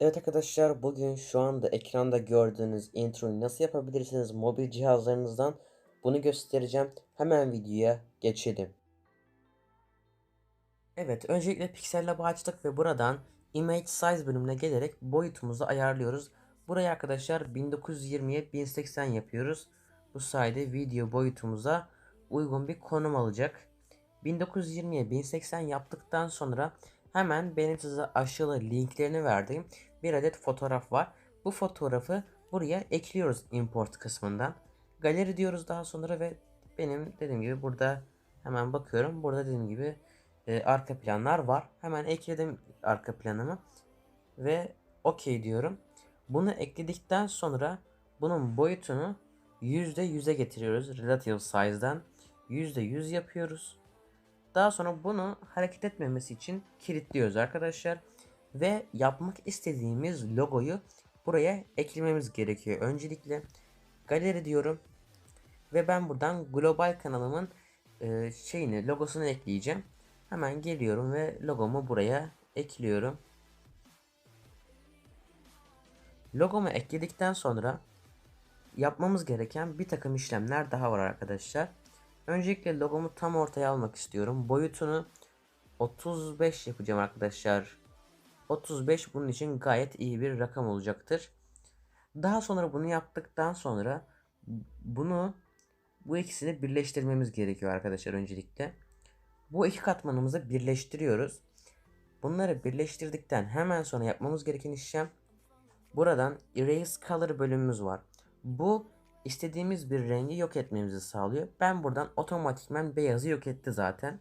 Evet arkadaşlar bugün şu anda ekranda gördüğünüz introyu nasıl yapabilirsiniz mobil cihazlarınızdan bunu göstereceğim. Hemen videoya geçelim. Evet öncelikle Pixel Lab'ı açtık ve buradan Image Size bölümüne gelerek boyutumuzu ayarlıyoruz. Burayı arkadaşlar 1920'ye 1080 yapıyoruz. Bu sayede video boyutumuza uygun bir konum alacak. 1920'ye 1080 yaptıktan sonra hemen benim size aşağıda linklerini verdiğim bir adet fotoğraf var. Bu fotoğrafı buraya ekliyoruz import kısmından. Galeri diyoruz daha sonra ve benim dediğim gibi burada hemen bakıyorum. Burada dediğim gibi e, arka planlar var. Hemen ekledim arka planımı ve OK diyorum. Bunu ekledikten sonra bunun boyutunu %100'e getiriyoruz. Relative size'dan %100 yapıyoruz. Daha sonra bunu hareket etmemesi için kilitliyoruz arkadaşlar. Ve yapmak istediğimiz logoyu buraya eklememiz gerekiyor. Öncelikle galeri diyorum. Ve ben buradan global kanalımın e, şeyini logosunu ekleyeceğim. Hemen geliyorum ve logomu buraya ekliyorum. Logomu ekledikten sonra yapmamız gereken bir takım işlemler daha var arkadaşlar. Öncelikle logomu tam ortaya almak istiyorum. Boyutunu 35 yapacağım arkadaşlar. 35 bunun için gayet iyi bir rakam olacaktır. Daha sonra bunu yaptıktan sonra bunu bu ikisini birleştirmemiz gerekiyor arkadaşlar öncelikle. Bu iki katmanımızı birleştiriyoruz. Bunları birleştirdikten hemen sonra yapmamız gereken işlem buradan Erase Color bölümümüz var. Bu istediğimiz bir rengi yok etmemizi sağlıyor. Ben buradan otomatikmen beyazı yok etti zaten.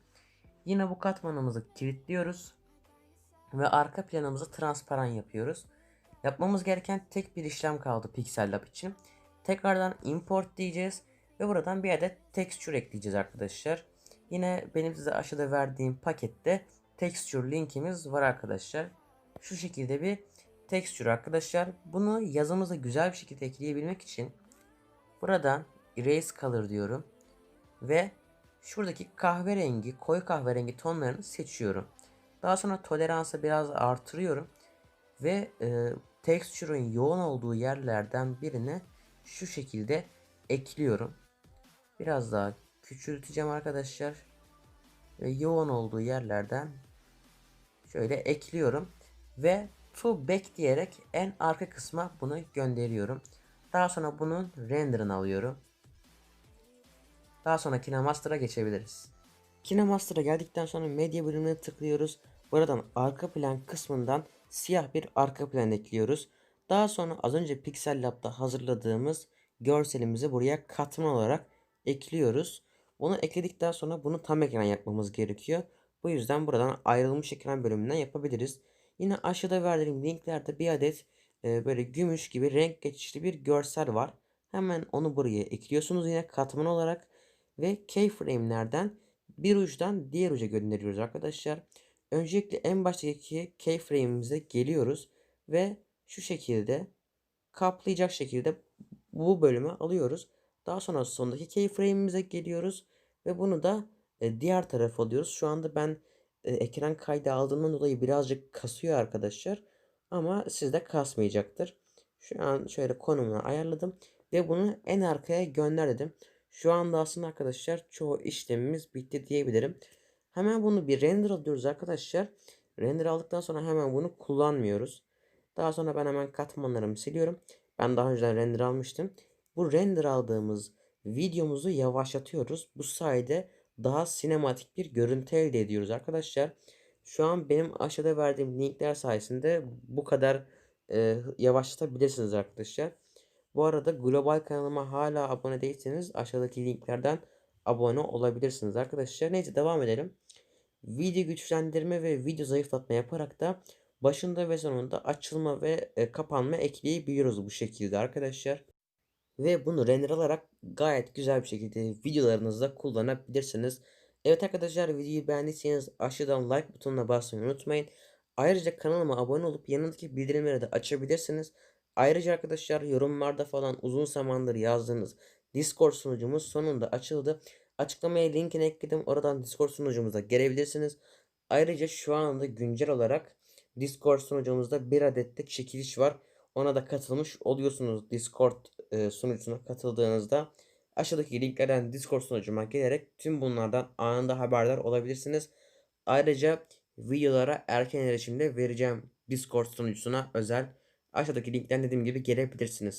Yine bu katmanımızı kilitliyoruz. Ve arka planımızı transparan yapıyoruz. Yapmamız gereken tek bir işlem kaldı Pixel Lab için. Tekrardan import diyeceğiz. Ve buradan bir adet texture ekleyeceğiz arkadaşlar. Yine benim size aşağıda verdiğim pakette texture linkimiz var arkadaşlar. Şu şekilde bir texture arkadaşlar. Bunu yazımıza güzel bir şekilde ekleyebilmek için buradan erase color diyorum. Ve şuradaki kahverengi, koyu kahverengi tonlarını seçiyorum. Daha sonra toleransı biraz artırıyorum. Ve e, texture'ın yoğun olduğu yerlerden birine şu şekilde ekliyorum. Biraz daha küçülteceğim arkadaşlar. Ve yoğun olduğu yerlerden şöyle ekliyorum. Ve to back diyerek en arka kısma bunu gönderiyorum. Daha sonra bunun render'ını alıyorum. Daha sonra KineMaster'a geçebiliriz. KineMaster'a geldikten sonra medya bölümüne tıklıyoruz. Buradan arka plan kısmından siyah bir arka plan ekliyoruz. Daha sonra az önce Pixel Lab'da hazırladığımız görselimizi buraya katman olarak ekliyoruz. Onu ekledikten sonra bunu tam ekran yapmamız gerekiyor. Bu yüzden buradan ayrılmış ekran bölümünden yapabiliriz. Yine aşağıda verdiğim linklerde bir adet e, böyle gümüş gibi renk geçişli bir görsel var. Hemen onu buraya ekliyorsunuz yine katman olarak ve keyframe'lerden bir uçtan diğer uca gönderiyoruz arkadaşlar. Öncelikle en baştaki keyframe'imize geliyoruz ve şu şekilde kaplayacak şekilde bu bölümü alıyoruz. Daha sonra sondaki keyframe'imize geliyoruz ve bunu da e, diğer tarafa alıyoruz. Şu anda ben e, ekran kaydı aldığımdan dolayı birazcık kasıyor arkadaşlar. Ama sizde kasmayacaktır. Şu an şöyle konumunu ayarladım ve bunu en arkaya gönderdim. Şu anda aslında arkadaşlar çoğu işlemimiz bitti diyebilirim. Hemen bunu bir render alıyoruz arkadaşlar. Render aldıktan sonra hemen bunu kullanmıyoruz. Daha sonra ben hemen katmanlarımı siliyorum. Ben daha önceden render almıştım. Bu render aldığımız videomuzu yavaşlatıyoruz. Bu sayede daha sinematik bir görüntü elde ediyoruz arkadaşlar. Şu an benim aşağıda verdiğim linkler sayesinde bu kadar e, yavaşlatabilirsiniz arkadaşlar. Bu arada global kanalıma hala abone değilseniz aşağıdaki linklerden abone olabilirsiniz arkadaşlar. Neyse devam edelim. Video güçlendirme ve video zayıflatma yaparak da başında ve sonunda açılma ve e, kapanma ekleyebiliyoruz bu şekilde arkadaşlar. Ve bunu render alarak gayet güzel bir şekilde videolarınızda kullanabilirsiniz. Evet arkadaşlar videoyu beğendiyseniz aşağıdan like butonuna basmayı unutmayın. Ayrıca kanalıma abone olup yanındaki bildirimleri de açabilirsiniz. Ayrıca arkadaşlar yorumlarda falan uzun zamandır yazdığınız Discord sunucumuz sonunda açıldı. Açıklamaya linkini ekledim. Oradan Discord sunucumuza gelebilirsiniz. Ayrıca şu anda güncel olarak Discord sunucumuzda bir adet de çekiliş var. Ona da katılmış oluyorsunuz Discord e, sunucusuna katıldığınızda. Aşağıdaki linklerden Discord sunucuma gelerek tüm bunlardan anında haberdar olabilirsiniz. Ayrıca videolara erken erişimde vereceğim Discord sunucusuna özel. Aşağıdaki linkten dediğim gibi gelebilirsiniz.